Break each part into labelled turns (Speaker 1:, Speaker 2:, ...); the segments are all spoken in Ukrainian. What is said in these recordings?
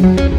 Speaker 1: thank you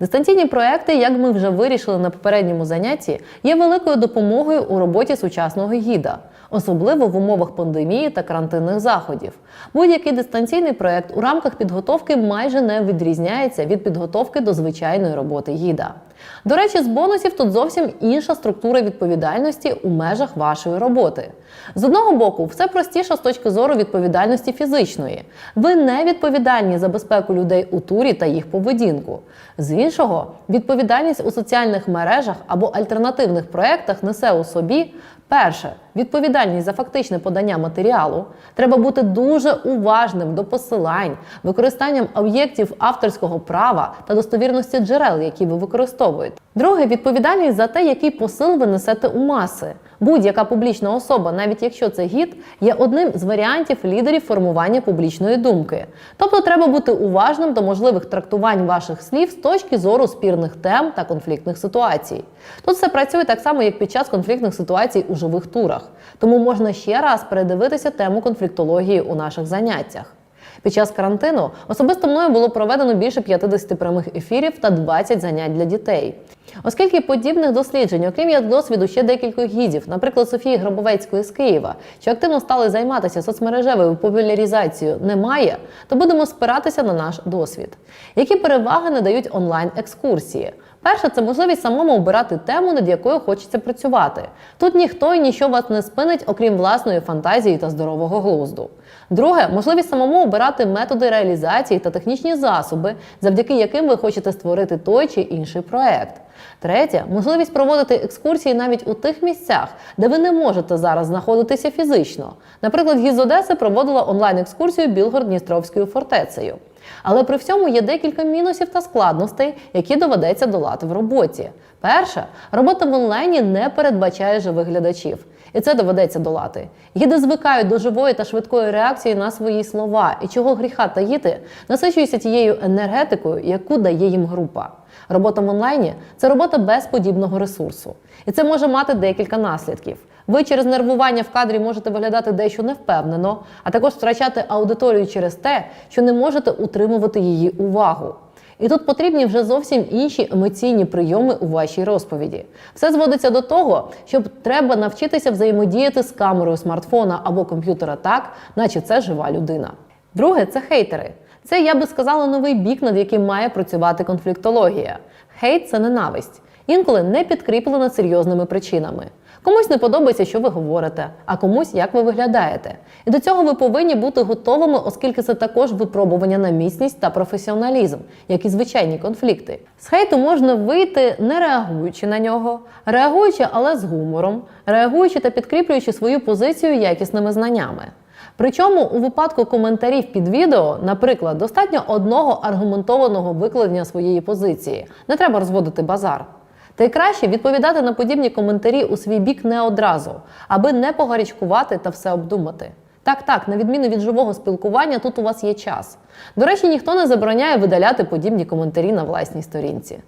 Speaker 1: Дистанційні проекти, як ми вже вирішили на попередньому занятті, є великою допомогою у роботі сучасного гіда, особливо в умовах пандемії та карантинних заходів. Будь-який дистанційний проект у рамках підготовки майже не відрізняється від підготовки до звичайної роботи гіда. До речі, з бонусів тут зовсім інша структура відповідальності у межах вашої роботи. З одного боку, все простіше з точки зору відповідальності фізичної. Ви не відповідальні за безпеку людей у турі та їх поведінку. З іншого, відповідальність у соціальних мережах або альтернативних проєктах несе у собі перше відповідальність за фактичне подання матеріалу. Треба бути дуже уважним до посилань, використанням об'єктів авторського права та достовірності джерел, які ви використовуєте. Друге відповідальність за те, який посил ви несете у маси. Будь-яка публічна особа, навіть якщо це гід, є одним з варіантів лідерів формування публічної думки. Тобто треба бути уважним до можливих трактувань ваших слів з точки зору спірних тем та конфліктних ситуацій. Тут все працює так само, як під час конфліктних ситуацій у живих турах. Тому можна ще раз передивитися тему конфліктології у наших заняттях. Під час карантину особисто мною було проведено більше 50 прямих ефірів та 20 занять для дітей. Оскільки подібних досліджень, окрім як досвіду ще декількох гідів, наприклад, Софії Гробовецької з Києва, що активно стали займатися соцмережевою популяризацією, немає, то будемо спиратися на наш досвід. Які переваги надають онлайн-екскурсії? Перше, це можливість самому обирати тему, над якою хочеться працювати. Тут ніхто і нічого вас не спинить, окрім власної фантазії та здорового глузду. Друге, можливість самому обирати методи реалізації та технічні засоби, завдяки яким ви хочете створити той чи інший проект. Третє можливість проводити екскурсії навіть у тих місцях, де ви не можете зараз знаходитися фізично. Наприклад, гіз Одеси проводила онлайн-екскурсію Білгород-Дністровською фортецею. Але при всьому є декілька мінусів та складностей, які доведеться долати в роботі. Перше, робота в онлайні не передбачає живих глядачів, і це доведеться долати. Гіди звикають до живої та швидкої реакції на свої слова, і чого гріха таїти, насичуються тією енергетикою, яку дає їм група. Робота в онлайні це робота без подібного ресурсу, і це може мати декілька наслідків. Ви через нервування в кадрі можете виглядати дещо невпевнено, а також втрачати аудиторію через те, що не можете утримувати її увагу. І тут потрібні вже зовсім інші емоційні прийоми у вашій розповіді. Все зводиться до того, що треба навчитися взаємодіяти з камерою смартфона або комп'ютера так, наче це жива людина. Друге це хейтери. Це я би сказала новий бік, над яким має працювати конфліктологія. Хейт це ненависть, інколи не підкріплена серйозними причинами. Комусь не подобається, що ви говорите, а комусь як ви виглядаєте. І до цього ви повинні бути готовими, оскільки це також випробування на міцність та професіоналізм, як і звичайні конфлікти. З хейту можна вийти, не реагуючи на нього, реагуючи, але з гумором, реагуючи та підкріплюючи свою позицію якісними знаннями. Причому у випадку коментарів під відео, наприклад, достатньо одного аргументованого викладення своєї позиції. Не треба розводити базар. Та й краще відповідати на подібні коментарі у свій бік не одразу, аби не погарячкувати та все обдумати. Так, так, на відміну від живого спілкування, тут у вас є час. До речі, ніхто не забороняє видаляти подібні коментарі на власній сторінці.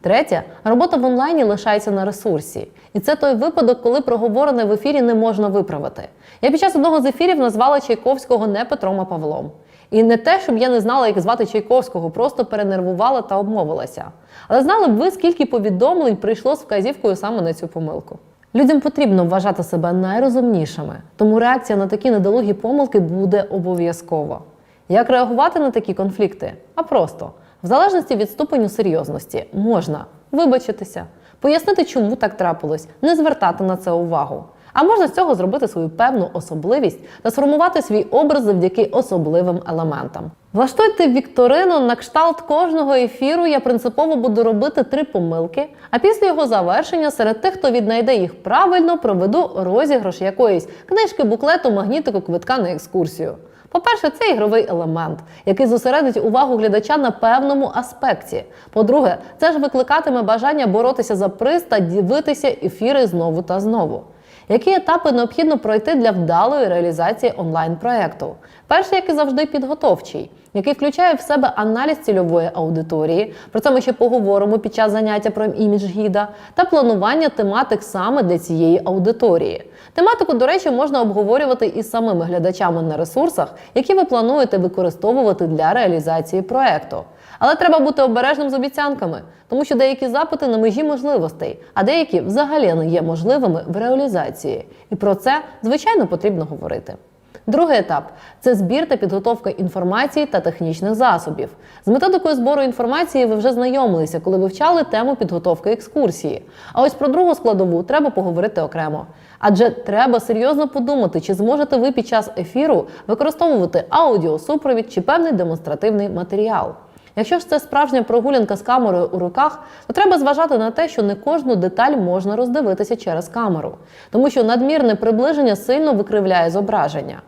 Speaker 1: Третє, робота в онлайні лишається на ресурсі. І це той випадок, коли проговорене в ефірі не можна виправити. Я під час одного з ефірів назвала Чайковського не Петром, а Павлом. І не те, щоб я не знала, як звати Чайковського, просто перенервувала та обмовилася. Але знали б ви, скільки повідомлень прийшло з вказівкою саме на цю помилку. Людям потрібно вважати себе найрозумнішими, тому реакція на такі недолугі помилки буде обов'язкова. Як реагувати на такі конфлікти? А просто в залежності від ступеню серйозності можна вибачитися, пояснити, чому так трапилось, не звертати на це увагу. А можна з цього зробити свою певну особливість та сформувати свій образ завдяки особливим елементам. Влаштуйте вікторину на кшталт кожного ефіру. Я принципово буду робити три помилки. А після його завершення серед тих, хто віднайде їх правильно, проведу розіграш якоїсь книжки, буклету, магнітику, квитка на екскурсію. По-перше, це ігровий елемент, який зосередить увагу глядача на певному аспекті. По-друге, це ж викликатиме бажання боротися за приз та дивитися ефіри знову та знову. Які етапи необхідно пройти для вдалої реалізації онлайн-проекту? Перший, як і завжди, підготовчий, який включає в себе аналіз цільової аудиторії. Про це ми ще поговоримо під час заняття про імідж гіда та планування тематик саме для цієї аудиторії. Тематику, до речі, можна обговорювати із самими глядачами на ресурсах, які ви плануєте використовувати для реалізації проекту. Але треба бути обережним з обіцянками, тому що деякі запити на межі можливостей, а деякі взагалі не є можливими в реалізації. І про це, звичайно, потрібно говорити. Другий етап це збір та підготовка інформації та технічних засобів. З методикою збору інформації ви вже знайомилися, коли вивчали тему підготовки екскурсії. А ось про другу складову треба поговорити окремо. Адже треба серйозно подумати, чи зможете ви під час ефіру використовувати аудіосупровід чи певний демонстративний матеріал. Якщо ж це справжня прогулянка з камерою у руках, то треба зважати на те, що не кожну деталь можна роздивитися через камеру, тому що надмірне приближення сильно викривляє зображення.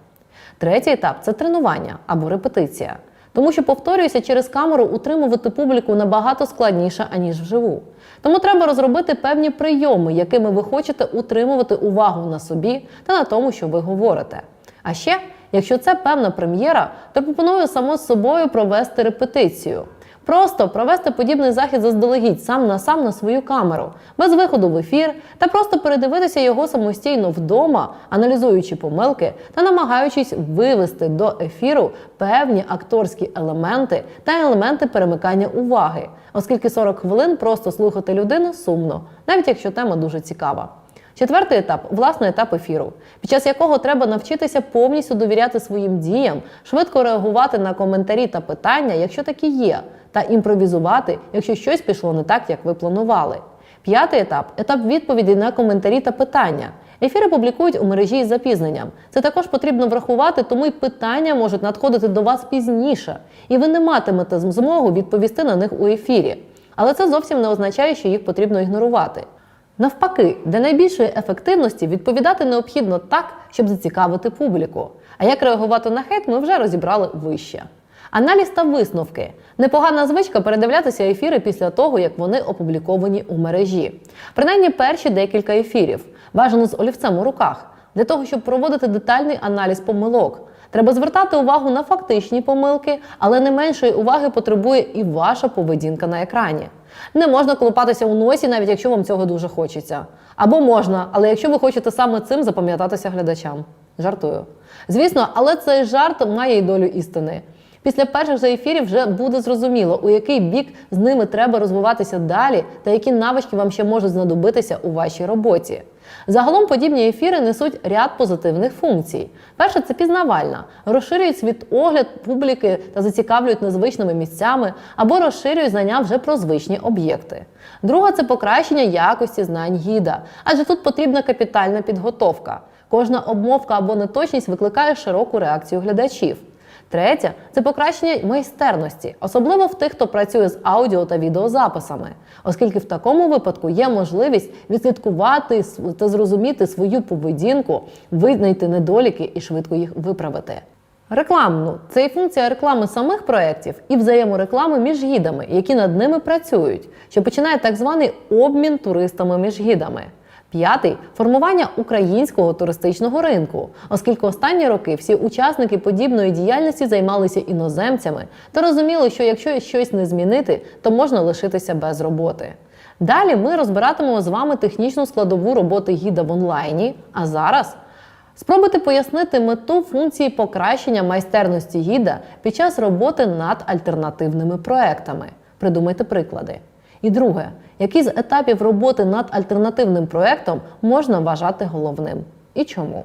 Speaker 1: Третій етап це тренування або репетиція. Тому що, повторююся, через камеру утримувати публіку набагато складніше, аніж вживу. Тому треба розробити певні прийоми, якими ви хочете утримувати увагу на собі та на тому, що ви говорите. А ще, якщо це певна прем'єра, то пропоную само з собою провести репетицію. Просто провести подібний захід заздалегідь сам на сам на свою камеру, без виходу в ефір, та просто передивитися його самостійно вдома, аналізуючи помилки та намагаючись вивести до ефіру певні акторські елементи та елементи перемикання уваги, оскільки 40 хвилин просто слухати людину сумно, навіть якщо тема дуже цікава. Четвертий етап власне етап ефіру, під час якого треба навчитися повністю довіряти своїм діям, швидко реагувати на коментарі та питання, якщо такі є, та імпровізувати, якщо щось пішло не так, як ви планували. П'ятий етап етап відповіді на коментарі та питання. Ефіри публікують у мережі із запізненням. Це також потрібно врахувати, тому й питання можуть надходити до вас пізніше, і ви не матимете змогу відповісти на них у ефірі. Але це зовсім не означає, що їх потрібно ігнорувати. Навпаки, для найбільшої ефективності відповідати необхідно так, щоб зацікавити публіку. А як реагувати на хейт, ми вже розібрали вище. Аналіз та висновки непогана звичка передивлятися ефіри після того, як вони опубліковані у мережі. Принаймні перші декілька ефірів, бажано з олівцем у руках, для того, щоб проводити детальний аналіз помилок. Треба звертати увагу на фактичні помилки, але не меншої уваги потребує і ваша поведінка на екрані. Не можна колупатися у носі, навіть якщо вам цього дуже хочеться. Або можна, але якщо ви хочете саме цим запам'ятатися глядачам. Жартую. Звісно, але цей жарт має й долю істини. Після перших же ефірів вже буде зрозуміло, у який бік з ними треба розвиватися далі, та які навички вам ще можуть знадобитися у вашій роботі. Загалом подібні ефіри несуть ряд позитивних функцій. Перше це пізнавальна, розширюють світогляд публіки та зацікавлюють незвичними місцями або розширюють знання вже про звичні об'єкти. Друга це покращення якості знань гіда, адже тут потрібна капітальна підготовка. Кожна обмовка або неточність викликає широку реакцію глядачів. Третє це покращення майстерності, особливо в тих, хто працює з аудіо та відеозаписами, оскільки в такому випадку є можливість відслідкувати та зрозуміти свою поведінку, визнайти недоліки і швидко їх виправити. Рекламну це і функція реклами самих проєктів і взаємореклами між гідами, які над ними працюють, що починає так званий обмін туристами між гідами. П'ятий формування українського туристичного ринку, оскільки останні роки всі учасники подібної діяльності займалися іноземцями та розуміли, що якщо щось не змінити, то можна лишитися без роботи. Далі ми розбиратимемо з вами технічну складову роботи гіда в онлайні. А зараз спробуйте пояснити мету функції покращення майстерності гіда під час роботи над альтернативними проектами. Придумайте приклади. І друге, які з етапів роботи над альтернативним проектом можна вважати головним і чому?